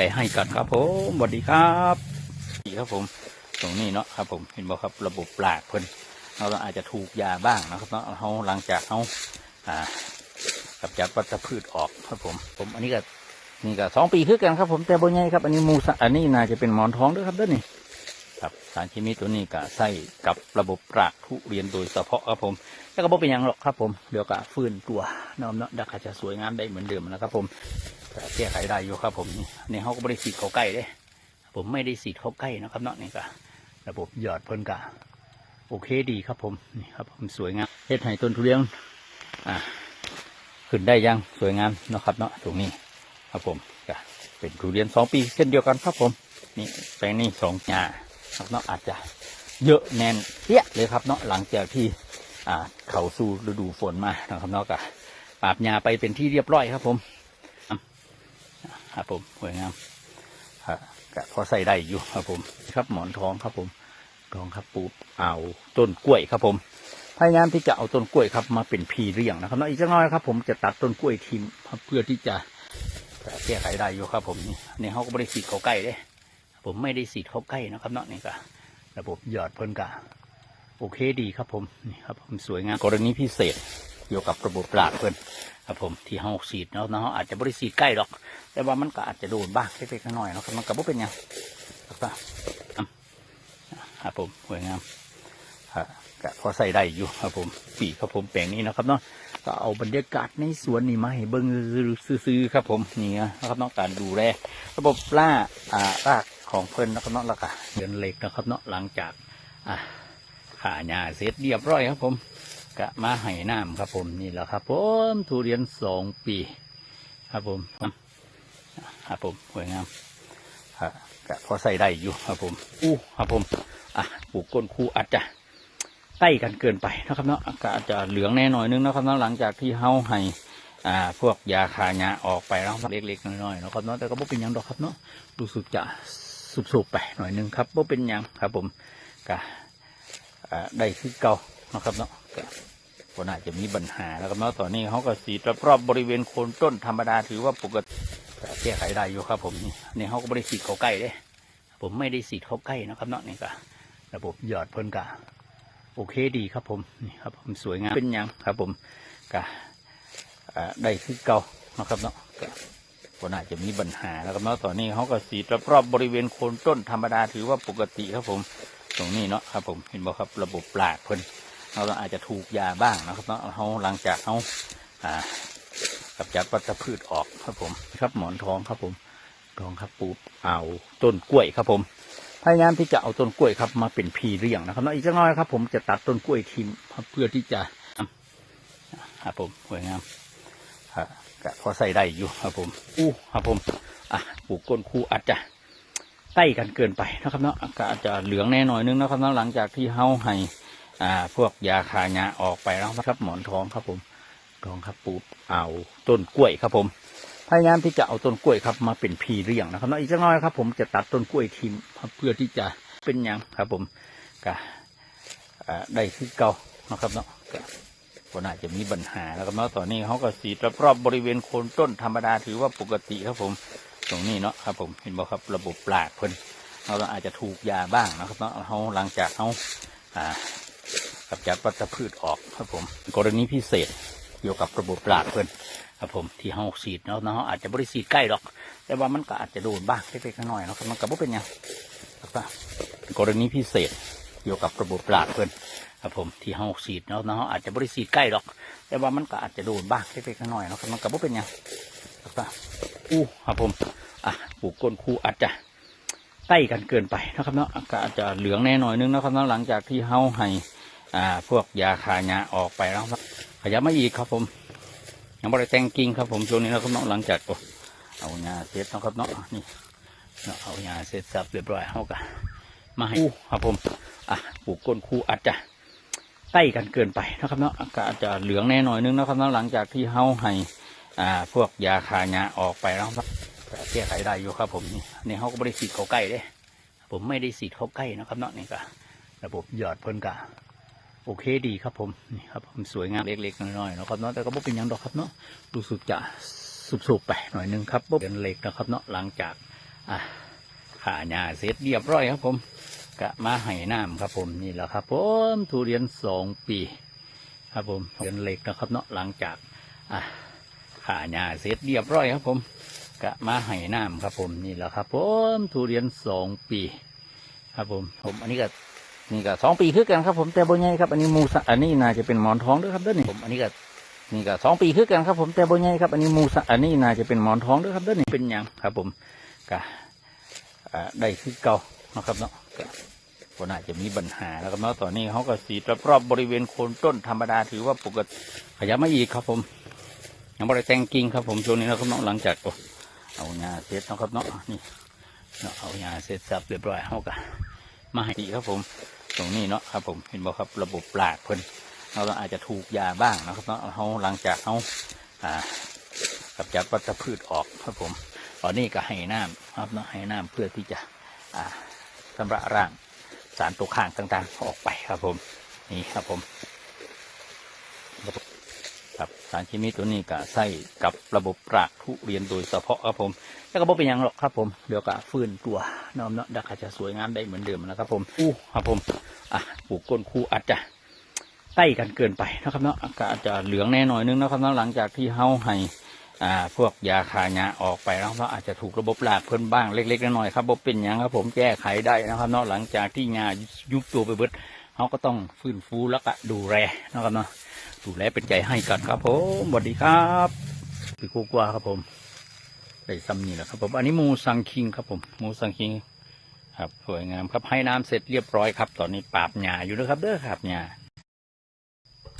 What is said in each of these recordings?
ไก่ให้กันครับผมสวัสดีครับดีครับผม ตรงนี้เนาะครับผมเห็นบอกครับระบบปลากเพิ่นเราอาจจะถูกยาบ้างนะครับเนาะเขาหลังจากเขาอ่ากับจัดวัชพืชออกครับผม ผมอันนี้ก็นี่ก็สองปีคือกันครับ ผมแต่บ่ใหญ่ครับ อันนี้มูสอันนี้น่าจะเป็นหมอนท้องด้วยครับเด้อนี่ครับสารเคมีตัวนี้ก็ใส่กับระบบปรากทุเรียนโดยเฉพาะครับผมแล้วก็บ่เป็นยังหรอกครับผมเดี๋ยวก็ฟื้นตัวน้อมเนาะดักจจะสวยงามได้เหมือนเดิมนะครับผม แก้ไขได้อยู่ครับ ผมนี่เขาก็ไม่ได้สีดเขาใกล้เด้ผมไม่ได้สีดเขาใกล้นะครับเนาะนี่ก็ระบบหยอดเพิ่นกะโอเคดีครับผมนี่ครับผมสวยงามเฮ็ดให้ต้นทุเรียนอ่าขึ้นได้ยังสวยงามนะครับเนาะตรงนี้ครับผมก็เป็นทุเรียนสองปีเช่นเดียวกันครับผม นี่แปลงนี้สองหญ้าครับเนาะอาจจะเยอะแน่นเปี้ยเลยครับเนาะหลังจากที่อ่าเขาสู่ฤดูฝนมานะครับเนาะก็ปราบหญ้าไปเป็นที่เรียบร้อยครับผม ครับผมสวยงามก็พอใส่ได้อยู่ครับผม ครับหมอนทองครับผมทองครับปูเอาต้นกล้วยครับผมพยายามที่จะเอาต้นกล้วยครับ มาเป็นพีเรียงนะครับเนาะอีกสักน้อยครับ ผมจะตัดต้นกล้วยทิ้งเพื่อที่จะแก้ไขได้อยู่ครับ ผมนี่นี่เขาก็ไม่ได้สีดเขาใกล้เด้ผมไม่ได้สีดเขาใกล้นะครับเนาะนี่ก็ระบบหยอดเพิ่นกะโอเคดีครับผมนี่ครับผมสวยงามกรณีพิเศษ เกี่ยวกับระบบปราบเพิ่นครับผมที่ห้องสีดเนาะเนาะอาจจะไม่ได้สีดใกล้หรอก แต่ว่ามันก็อาจจะโดนบ้างเล็กๆน้อยๆเนาะครับมันก็บ่เป็นยังครับครับผมสวยงามก็พอใส่ได้อยู่ครับผมปีครับผมแปลงนี้นะครับเนาะก็เอาบรรยากาศในสวนนี่มาให้เบิ่งซื้อๆครับผมนี่นะครับเนาะการดูแลระบบล่าอ่ารากของเพิ่นนะครับเนาะแล้วก็เดือนเหล็กนะครับเนาะหลังจากอ่าขาหญ้าเสร็จเรียบร้อยครับผม กะมาให้น้ำครับผมนี่แหละครับผมทุเรียนสองปี ครับผมครับผมสวยงามครับกะพอใส่ได้อยู่ครับผมอู้ครับผมอะปลูกก้นคูอาจจะใกล้กันเกินไปนะครับเนาะก็อาจจะเหลืองแน่หน่อยนึงนะครับเนาะหลังจากที่เฮาให้อ่าพวกยาคาหยาออกไปแล้วเล็กๆน้อยๆนะครับเนาะแต่ก็บ่เป็นยังดอกครับเนาะรู้สึกจะสุบๆไปหน่อยนึงครับบ่เป็นยังครับผมก็อ่าได้คือเก่านะครับเนาะ ก็ก็น่าจะมีปัญหาแล้วครับเนาะตอนนี้เขาก็สีรอบๆบริเวณโคนต้นธรรมดาถือว่าปกติแก้ไขได้อยู่ครับ ผมนี่เขาก็ไม่ได้สีเขาใกล้เด้ผมไม่ได้สีเขาใกล้นะครับเนาะนี่ก็ระบบหยอดเพิ่นกะโอเคดีครับผมนี่ครับผมสวยงามเป็นยังครับ ผมกะอ่าได้คือเก่านะครับเนาะก็น่าจะมีปัญหาแล้วครับเนาะตอนนี้เขาก็สีรอบๆบริเวณโคนต้นธรรมดาถือว่าปกติครับผม ตรงนี้เนาะครับ ผมเห็นบอกครับระบบปลากเพิ่น เราอาจจะถูกยาบ้างนะครับเนาะเขาหลังจากเขาอ่ากับจัดวัชพืชออกครับผมครับหมอนทองครับผมทองครับปูเอาต้นกล้วยครับผมพยายามที่จะเอาต้นกล้วยครับ มาเป็นพีเรียงนะครับเนาะอีกสักน้อยครับ ผมจะตัดต้นกล้วยทิ้งเพื่อที่จะครับผมสวยงามครับก็พอใส่ได้อยู่ครับผม อู้ครับผม อะปลูกก้นคูอาจจะใกล้กันเกินไปนะครับเนาะก็อาจจะเหลืองแน่หน่อยนึงนะครับเนาะหลังจากที่เฮาให้ อ่า พวกยาคายาออกไปแล้วครับหมอนทองครับผมทองครับปูเอาต้นกล้วยครับผม พยายามที่จะเอาต้นกล้วยครับ มาเป็นพีเรียงนะครับเนาะอีกสักน้อยครับ ผมจะตัดต้นกล้วยทิ้งเพื่อที่จะเป็นยังครับ ผมก็อ่าได้คือเก่านะครับเนาะก็ก็น่าจะมีปัญหาแล้วครับเนาะตอนนี้เขาก็สีรอบๆบริเวณโคนต้นธรรมดาถือว่าปกติครับผม ตรงนี้เนาะครับ ผมเห็นบอกครับระบบปลากเพิ่นเราอาจจะถูกยาบ้างนะครับเนาะเขาหลังจากเขาอ่า กับจัดวัชพืชออกครับผม กรณีพิเศษเกี่ยวกับระบบปลากเพิ่นครับผมที่เขาสีดเนาะเนาะอาจจะบริสีดใกล้หรอกแต่ว่ามันก็อาจจะโดนบ้างเล็กๆน้อยๆเนาะครับมันก็บ่เป็นยังครับกรณีพิเศษเกี่ยวกับระบบปลากเพิ่นครับผมที่ห้องสีดเนาะเนาะอาจจะบริสีดใกล้หรอก แต่ว่ามันก็อาจจะโดนบ้างเล็กๆน้อยๆเนาะครับมันก็บ่เป็นยังครับอู้ครับผมอะปลูกก้นคูอาจจะใกล้กันเกินไปนะครับเนาะก็อาจจะเหลืองแน่หน่อยนึงนะครับเนาะหลังจากที่เฮาให้ อ่า พวกยาคายาออกไปแล้วครับขยับมาอีกครับผม ยังบริแต่งกิ่งครับผมช่วงนี้นะครับเนาะหลังจากเอาหญ้าเสร็จนะครับเนาะนี่เนาเอาหญ้าเสร็จสับเรียบร้อยเฮาก็มาให้ครับผม อะปลูกก้นคูอาจจะใกล้กันเกินไปนะครับเนาะก็อาจจะเหลืองแน่หน่อยนึงนะครับเนาะหลังจากที่เฮาให้อ่า พวกยาคายาออกไปแล้วครับก็แก้ไขได้อยู่ครับ ผมนี่นี่เขาก็ไม่ได้สีดเขาใกล้เด้ผมไม่ได้สีดเขาใกล้นะครับเนาะนี่ก็ระบบหยอดพ่นกะ โอเคดีครับผมนี่ครับผมสวยงามเล็กๆน้อยๆนะครับเนาะแต่ก็บ่เป็นยังดอกครับเนาะรู้สึกจะสุบๆไปหน่อยนึงครับบ่เป็นเล็กนะครับเนาะหลังจากอะขาหญ้าเสร็จเรียบร้อยครับผมกะมาให้น้ำครับผมนี่แหละครับผมทุเรียนสองปี ครับผมเรียนเล็กนะครับเนาะหลังจากอะขาหญ้าเสร็จเรียบร้อยครับผมกะมาให้น้ำครับผมนี่แหละครับผมทุเรียนสองปี ครับผมผมอันนี้ก็ นี่ก็สองปีคือกันครับ ผมแต่บนใหญ่ครับอันนี้มูสอันนี้น่าจะเป็นหมอนทองด้วยครับเด้อนี่ผมอันนี้ก็นี่ก็สองปีคือกันครับ ผมแต่บนใหญ่ครับอันนี้มูสอันนี้น่าจะเป็นหมอนทองด้วยครับเด้อนี่เป็นยังครับ ผมก็ได้คือเก่านะครับเนาะก็น่าจะมีปัญหาแล้วครับเนาะตอนนี้เขาก็สีรอบๆบริเวณโคนต้นธรรมดาถือว่าปกติขยับมาอีกครับ ผมยังไม่ได้แตงกิ่งครับ ผมช่วงนี้นะครับเนาะหลังจากเอาหญ้าเสร็จนะครับเนาะนี่เนาะเอาหญ้าเสร็จสับเรียบร้อยเขาก็มาให้ดีครับผม ตรงนี้เนาะครับผมเห็นบอกครับระบบปลากเพิ่นเราอาจจะถูกยาบ้างนะครับเนาะเขาหลังจากเขาอ่ากับจัดวัชพืชออกครับผมตอนนี้ก็ให้น้ำครับเนาะให้น้ำเพื่อที่จะอ่าชำระร่างสารตกค้างต่างๆออกไปครับผมนี่ครับผม ครับสารเคมีตัวนี้ก็ใส่กับระบบปรากทุเรียนโดยเฉพาะครับผมแล้วก็บ่เป็นหยังหรอกครับผมเดี๋ยวก็ฟื้นตัวน้อมเนาะดักอาจจะสวยงามได้เหมือนเดิมนะครับผมอู้ครับผมอะปลูกก้นคู่อาจจะใกล้กันเกินไปนะครับเนาะก็อาจจะเหลืองแน่หน่อยนึงนะครับเนาะหลังจากที่เฮาให้อ่าพวกยาคาหญ้าออกไปแล้วเนาะอาจจะถูกระบบหลากเพิ่นบ้างเล็กๆน้อยๆครับบ่เป็นหยังครับผมแก้ไขได้นะครับเนาะหลังจากที่งายุบตัวไปเบิดเขาก็ต้องฟื้นฟูแล้วก็ดูแลนะครับเนาะ ดูแลเป็นใจให้กันครับผมสวัสดีครับพี่กูกว่าครับผมได้ซ้ำนี่แหละครับผมอันนี้หมูสังคิงครับผมหมูสังคิง ครับสวยงามครับให้น้ำเสร็จเรียบร้อยครับ ตอนนี้ปราบหญ้าอยู่นะครับเด้อครับหญ้า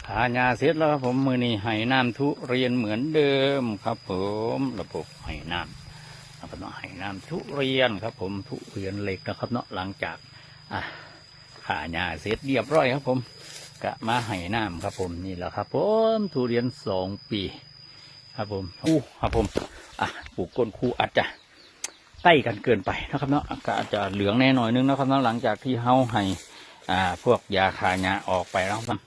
ขาหญ้าเสร็จแล้วครับผมมือนี้ให้น้ำทุเรียนเหมือนเดิมครับ ผมระบบให้น้ำแล้วก็ต้องให้น้ำทุเรียนครับ ผมทุเรียนเหล็กนะครับเนาะหลังจากอะขาหญ้าเสร็จเรียบร้อยครับผม กะมาให้น้ำครับผมนี่แหละครับผมทุเรียนสองปี ครับผมอู้ครับผมอะปลูกก้นคู่อาจจะใกล้กันเกินไปนะครับเนาะก็อาจจะเหลืองแน่หน่อยนึงนะครับเนาะหลังจากที่เฮาให้อ่าพวกยาคาหญ้าออกไปแล้วครับ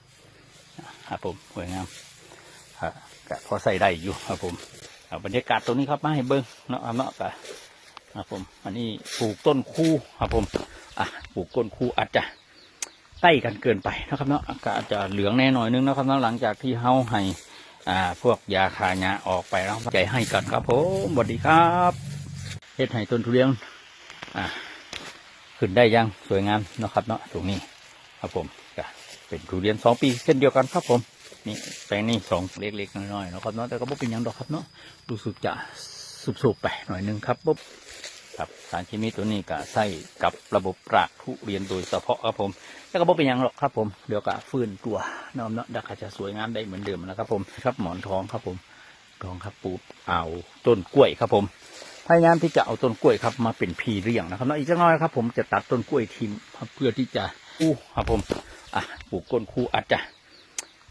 ครับผมสวยงามครับก็พอใส่ได้อยู่ครับผมบรรยากาศตรงนี้ครับมาให้เบิ้งเนาะครับเนาะก็ครับผม อันนี้ปลูกต้นคู่ครับผมอะปลูกต้นคู่อาจจะ ใกล้กันเกินไปนะครับเนาะก็อาจจะเหลืองแน่หน่อยนึงนะครับเนาะหลังจากที่เฮาให้อ่าพวกยาคาหญ้าออกไปแล้วใจให้กันครับผมสวัสดีครับเฮ็ดให้ต้นทุเรียนอ่าขึ้นได้ยังสวยงามนะครับเนาะตรงนี้ครับผมก็เป็นทุเรียนสองปีเช่นเดียวกันครับผมนี่แปลงนี้สองเล็กๆน้อยๆนะครับเนาะแต่ก็บ่เป็นยังดอกครับเนาะรู้สึกจะสุบๆไปหน่อยหนึงครับปุ๊บ ครับสารเคมีตัวนี้ก็ใส่กับระบบปรากทุเรียนโดยเฉพาะครับผมแล้วก็บ่เป็นยังหรอกครับผมเดี๋ยวก็ฟื้นตัวน้อมเนาะดักจะสวยงามได้เหมือนเดิมนะครับผมครับหมอนทองครับผมทองครับปูเอาต้นกล้วยครับผมพยายามที่จะเอาต้นกล้วยครับมาเป็นพีเรียงนะครับเนาะอีกจักน้อยครับผมจะตัดต้นกล้วยทิ้งเพื่อที่จะอู้ครับผมอะปลูกก้นคูอาจจะ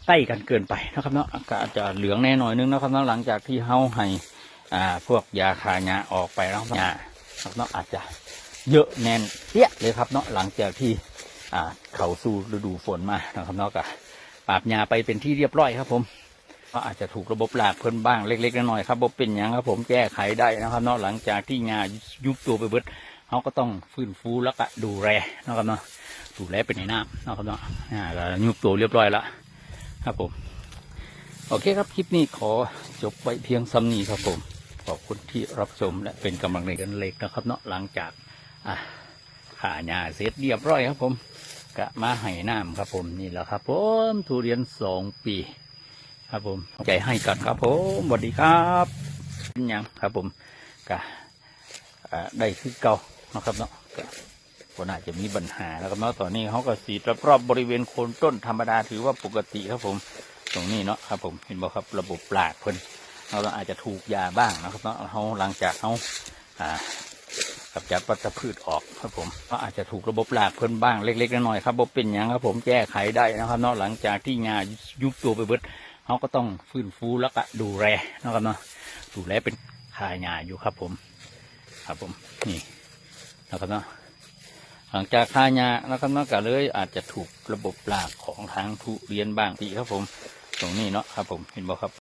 ใกล้กันเกินไปนะครับเนาะก็อาจจะเหลืองแน่หน่อยนึงนะครับเนาะหลังจากที่เฮาให้อ่าพวกยาคาหญ้าออกไปแล้วหญ้า ครับเนาะอาจจะเยอะแน่นเปี้ยเลยครับเนาะหลังจากที่อ่าเขาสู่ฤดูฝนมานะครับเนอกจากปราบหญ้าไปเป็นที่เรียบร้อยครับ ผมก็อาจจะถูกระบบหลากเพิ่นบ้างเล็กๆน้อยๆครับบ่เป็นหยังครับ ผมแก้ไขได้นะครับเนาะหลังจากที่งายุบตัวไปเบิดเขาก็ต้องฟื้นฟูแล้วก็ดูแลนะครับเนาะดูแลเป็นในน้ำนะครับเนาะอ่าก็ยุบตัวเรียบร้อยแล้วครับผม โอเคครับคลิปนี้ขอจบไว้เพียงซ้ำนี้ครับผม ขอบคุณที่รับชมและเป็นกำลังใจกันเล็กนะครับ เนาะหลังจากอ่าขาหญ้าเสร็จเรียบร้อยครับผมกะมาให้น้ำครับผมนี่แหละครับผมทุเรียนสองปี ครับผมใจให้กันครับผมสวัสดีครับเป็นยังครับผมกะได้คือเก่านะครับเนาะก็ก็น่าจะมีปัญหาแล้วครับเนาะตอนนี้เขาก็สีดรอบๆบริเวณโคนต้นธรรมดาถือว่าปกติครับผม ตรงนี้เนาะครับผมเห็นบอกครับระบบปลากเพิ่น เราอาจจะถูกยาบ้างนะครับเนาะเขาหลังจากเขาอ่ากับจัดวัชพืชออกครับผมก็อาจจะถูกระบบหลากเพิ่นบ้างเล็กๆน้อยๆครับบ่เป็นหยังครับผมแก้ไขได้นะครับเนาะหลังจากที่งายุบตัวไปเบิดเขาก็ต้องฟื้นฟูแล้วก็ดูแลนะครับเนาะดูแลเป็นคาหญ้าอยู่ครับผม ครับผมนี่นะครับเนาะหลังจากคาหญ้านะครับเนาะก็เลยอาจจะถูกระบบหลากของทางทุเรียนบ้างทีครับผม ตรงนี้เนาะครับผมเห็นบ่ครับ